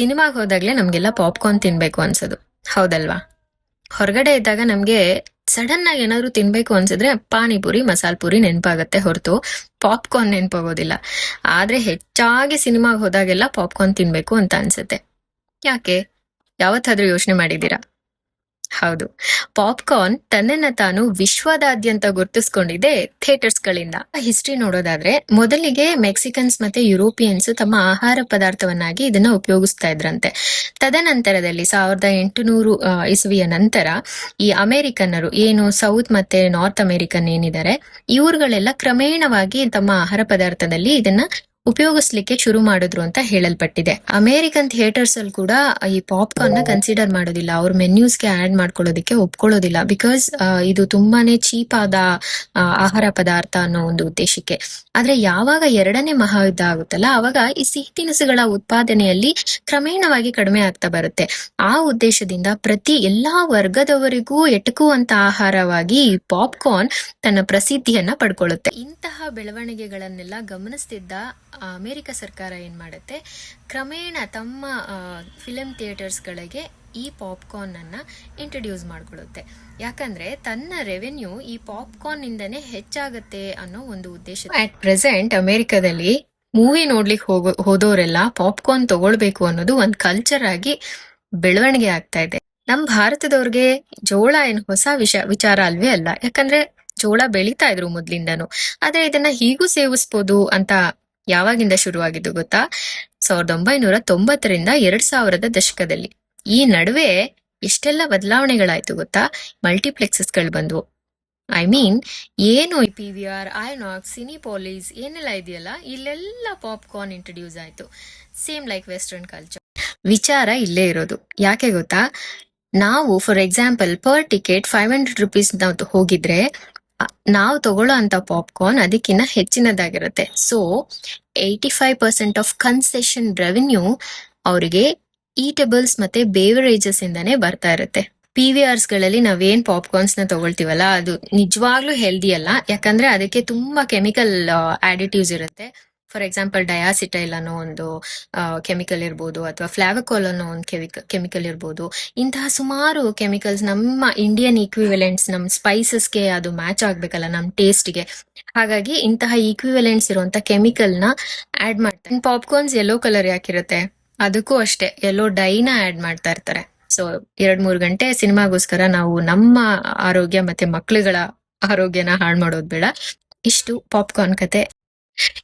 ಸಿನಿಮಾಗೆ ಹೋದಾಗಲೇ ನಮಗೆಲ್ಲ ಪಾಪ್ಕಾರ್ನ್ ತಿನ್ಬೇಕು ಅನ್ಸೋದು. ಹೌದಲ್ವಾ? ಹೊರಗಡೆ ಇದ್ದಾಗ ನಮ್ಗೆ ಸಡನ್ ಆಗಿ ಏನಾದ್ರು ತಿನ್ಬೇಕು ಅನ್ಸಿದ್ರೆ ಪಾನಿಪುರಿ, ಮಸಾಲ್ ಪುರಿ ನೆನಪಾಗತ್ತೆ ಹೊರತು ಪಾಪ್ಕಾರ್ನ್ ನೆನಪಾಗೋದಿಲ್ಲ. ಆದ್ರೆ ಹೆಚ್ಚಾಗಿ ಸಿನಿಮಾಗೆ ಹೋದಾಗೆಲ್ಲ ಪಾಪ್ಕಾರ್ನ್ ತಿನ್ಬೇಕು ಅಂತ ಅನ್ಸುತ್ತೆ. ಯಾಕೆ? ಯಾವತ್ತಾದ್ರೂ ಯೋಚನೆ ಮಾಡಿದ್ದೀರಾ? ಹೌದು. ಪಾಪ್ಕಾರ್ನ್ ತನ್ನನ್ನ ತಾನು ವಿಶ್ವದಾದ್ಯಂತ ಗುರುತಿಸ್ಕೊಂಡಿದೆ ಥಿಯೇಟರ್ಸ್ ಗಳಿಂದ ಹಿಸ್ಟ್ರಿ ನೋಡೋದಾದ್ರೆ, ಮೊದಲಿಗೆ ಮೆಕ್ಸಿಕನ್ಸ್ ಮತ್ತೆ ಯುರೋಪಿಯನ್ಸ್ ತಮ್ಮ ಆಹಾರ ಪದಾರ್ಥವನ್ನಾಗಿ ಇದನ್ನ ಉಪಯೋಗಿಸ್ತಾ ಇದ್ರಂತೆ. ತದನಂತರದಲ್ಲಿ ಸಾವಿರದ ಎಂಟುನೂರು ಇಸವಿಯ ನಂತರ ಈ ಅಮೆರಿಕನ್ನರು, ಏನು ಸೌತ್ ಮತ್ತೆ ನಾರ್ತ್ ಅಮೆರಿಕನ್ ಏನಿದ್ದಾರೆ, ಇವ್ರುಗಳೆಲ್ಲ ಕ್ರಮೇಣವಾಗಿ ತಮ್ಮ ಆಹಾರ ಪದಾರ್ಥದಲ್ಲಿ ಇದನ್ನ ಉಪಯೋಗಿಸ್ಲಿಕ್ಕೆ ಶುರು ಮಾಡಿದ್ರು ಅಂತ ಹೇಳಲ್ಪಟ್ಟಿದೆ. ಅಮೆರಿಕನ್ ಥಿಯೇಟರ್ಸ್ ಅಲ್ಲಿ ಕೂಡ ಈ ಪಾಪ್ಕಾರ್ನ್ನ ಕನ್ಸಿಡರ್ ಮಾಡೋದಿಲ್ಲ. ಅವ್ರ ಮೆನ್ಯೂಸ್ಗೆ ಆಡ್ ಮಾಡ್ಕೊಳ್ಳೋದಕ್ಕೆ ಒಪ್ಕೊಳ್ಳೋದಿಲ್ಲ. ಬಿಕಾಸ್ ಇದು ತುಂಬಾನೇ ಚೀಪ್ ಆದ ಆಹಾರ ಪದಾರ್ಥ ಅನ್ನೋ ಒಂದು ಉದ್ದೇಶಕ್ಕೆ. ಆದ್ರೆ ಯಾವಾಗ ಎರಡನೇ ಮಹಾಯುದ್ಧ ಆಗುತ್ತಲ್ಲ, ಅವಾಗ ಈ ಸಿಹಿ ತಿನಿಸುಗಳ ಉತ್ಪಾದನೆಯಲ್ಲಿ ಕ್ರಮೇಣವಾಗಿ ಕಡಿಮೆ ಆಗ್ತಾ ಬರುತ್ತೆ. ಆ ಉದ್ದೇಶದಿಂದ ಪ್ರತಿ ಎಲ್ಲಾ ವರ್ಗದವರಿಗೂ ಎಟಕುವಂತ ಆಹಾರವಾಗಿ ಈ ಪಾಪ್ಕಾರ್ನ್ ತನ್ನ ಪ್ರಸಿದ್ಧಿಯನ್ನ ಪಡ್ಕೊಳ್ಳುತ್ತೆ. ಇಂತಹ ಬೆಳವಣಿಗೆಗಳನ್ನೆಲ್ಲ ಗಮನಿಸ್ತಿದ್ದ ಅಮೆರಿಕ ಸರ್ಕಾರ ಏನು ಮಾಡುತ್ತೆ? ಕ್ರಮೇಣ ತಮ್ಮ ಫಿಲಮ್ ಥಿಯೇಟರ್ಸ್ಗಳಿಗೆ ಈ ಪಾಪ್ಕಾರ್ನ್ ಅನ್ನ ಇಂಟ್ರಡ್ಯೂಸ್ ಮಾಡ್ಕೊಳ್ಳುತ್ತೆ. ಯಾಕಂದ್ರೆ ತನ್ನ ರೆವೆನ್ಯೂ ಈ ಪಾಪ್ಕಾರ್ನ್ ಇಂದನೇ ಹೆಚ್ಚಾಗುತ್ತೆ ಅನ್ನೋ ಒಂದು ಉದ್ದೇಶ. ಅಟ್ ಪ್ರೆಸೆಂಟ್ ಅಮೆರಿಕದಲ್ಲಿ ಮೂವಿ ನೋಡ್ಲಿಕ್ಕೆ ಹೋಗೋ ಹೋದವರೆಲ್ಲ ಪಾಪ್ಕಾರ್ನ್ ತಗೊಳ್ಬೇಕು ಅನ್ನೋದು ಒಂದು ಕಲ್ಚರ್ ಆಗಿ ಬೆಳವಣಿಗೆ ಆಗ್ತಾ ಇದೆ. ನಮ್ ಭಾರತದವ್ರಿಗೆ ಜೋಳ ಏನ್ ಹೊಸ ವಿಷ, ವಿಚಾರ ಅಲ್ವೇ ಅಲ್ಲ. ಯಾಕಂದ್ರೆ ಜೋಳ ಬೆಳೀತಾ ಇದ್ರು ಮೊದ್ಲಿಂದನು. ಆದ್ರೆ ಇದನ್ನ ಹೀಗೂ ಸೇವಿಸ್ಬೋದು ಅಂತ ಯಾವಾಗಿಂದ ಶುರುವಾಗಿದ್ದು ಗೊತ್ತಾ? ಸಾವಿರದ ಒಂಬೈನೂರ ತೊಂಬತ್ತರಿಂದ ಎರಡ್ ಸಾವಿರದ ದಶಕದಲ್ಲಿ. ಈ ನಡುವೆ ಎಷ್ಟೆಲ್ಲ ಬದಲಾವಣೆಗಳಾಯ್ತು ಗೊತ್ತಾ? ಮಲ್ಟಿಪ್ಲೆಕ್ಸಸ್ಗಳು ಬಂದ್ವು. ಐ ಮೀನ್, ಏನು P V R Inox Cinepolis, ಏನೆಲ್ಲ ಇದೆಯಲ್ಲ, ಇಲ್ಲೆಲ್ಲ ಪಾಪ್ಕಾರ್ನ್ ಇಂಟ್ರೊಡ್ಯೂಸ್ ಆಯ್ತು. Same like western culture. ವಿಚಾರ ಇಲ್ಲೇ ಇರೋದು. ಯಾಕೆ ಗೊತ್ತಾ? ನಾವು, for example, per ticket five hundred rupees ನಾವು ಹೋಗಿದ್ರೆ ನಾವು ತಗೊಳ್ಳೋ ಅಂತ ಪಾಪ್ಕಾರ್ನ್ ಅದಕ್ಕಿಂತ ಹೆಚ್ಚಿನದಾಗಿರುತ್ತೆ. So eighty five percent of concession revenue ಅವರಿಗೆ ಈಟಬಲ್ಸ್ ಮತ್ತೆ ಬೇವರೇಜಸ್ ಇಂದಾನೆ ಬರ್ತಾ ಇರುತ್ತೆ. ಪಿ ವಿ ಆರ್ಸ್ಗಳಲ್ಲಿ ನಾವೇನ್ ಪಾಪ್ಕಾರ್ನ್ಸ್ನ ತಗೊಳ್ತೀವಲ್ಲ, ಅದು ನಿಜವಾಗ್ಲೂ ಹೆಲ್ದಿ ಅಲ್ಲ. ಯಾಕಂದ್ರೆ ಅದಕ್ಕೆ ತುಂಬಾ ಕೆಮಿಕಲ್ ಆಡಿಟಿವ್ಸ್ ಇರುತ್ತೆ. ಫಾರ್ ಎಕ್ಸಾಂಪಲ್ ಡಯಾಸಿಟೈಲ್ ಅನ್ನೋ ಒಂದು ಕೆಮಿಕಲ್ ಇರ್ಬೋದು ಅಥವಾ ಫ್ಲಾವಕೋಲ್ ಅನ್ನೋ ಒಂದು ಕೆಮಿಕಲ್ ಇರ್ಬೋದು. ಇಂತಹ ಸುಮಾರು ಕೆಮಿಕಲ್ಸ್ ನಮ್ಮ ಇಂಡಿಯನ್ ಈಕ್ವಿವೆಲೆಂಟ್ಸ್ ನಮ್ಮ ಸ್ಪೈಸಸ್ಗೆ ಅದು ಮ್ಯಾಚ್ ಆಗ್ಬೇಕಲ್ಲ ನಮ್ಮ ಟೇಸ್ಟ್ಗೆ ಹಾಗಾಗಿ ಇಂತಹ ಈಕ್ವಿವೆಲೆಂಟ್ಸ್ ಇರುವಂತ ಕೆಮಿಕಲ್ನ ಆಡ್ ಮಾಡ್ತಾರೆ. ಪಾಪ್ಕಾರ್ನ್ಸ್ ಯೆಲ್ಲೋ ಕಲರ್ ಯಾಕಿರುತ್ತೆ? ಅದಕ್ಕೂ ಅಷ್ಟೇ ಎಲ್ಲೋ ಡೈನ ಆಡ್ ಮಾಡ್ತಾ ಇರ್ತಾರೆ. ಸೊ ಎರಡ್ ಮೂರ್ ಗಂಟೆ ಸಿನಿಮಾಗೋಸ್ಕರ ನಾವು ನಮ್ಮ ಆರೋಗ್ಯ ಮತ್ತೆ ಮಕ್ಳುಗಳ ಆರೋಗ್ಯನ ಹಾಳು ಮಾಡೋದು ಬೇಡ. ಇಷ್ಟು ಪಾಪ್ಕಾರ್ನ್ ಕತೆ.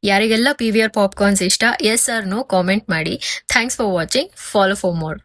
ಯಾರಿಗೆಲ್ಲ ಪಿ ವಿ ಆರ್ ಪಾಪ್ಕಾರ್ನ್ಸ್ ಇಷ್ಟ ಎಸ್ ಆರ್ ನೋ ಕಾಮೆಂಟ್ ಮಾಡಿ. Thanks for watching follow for more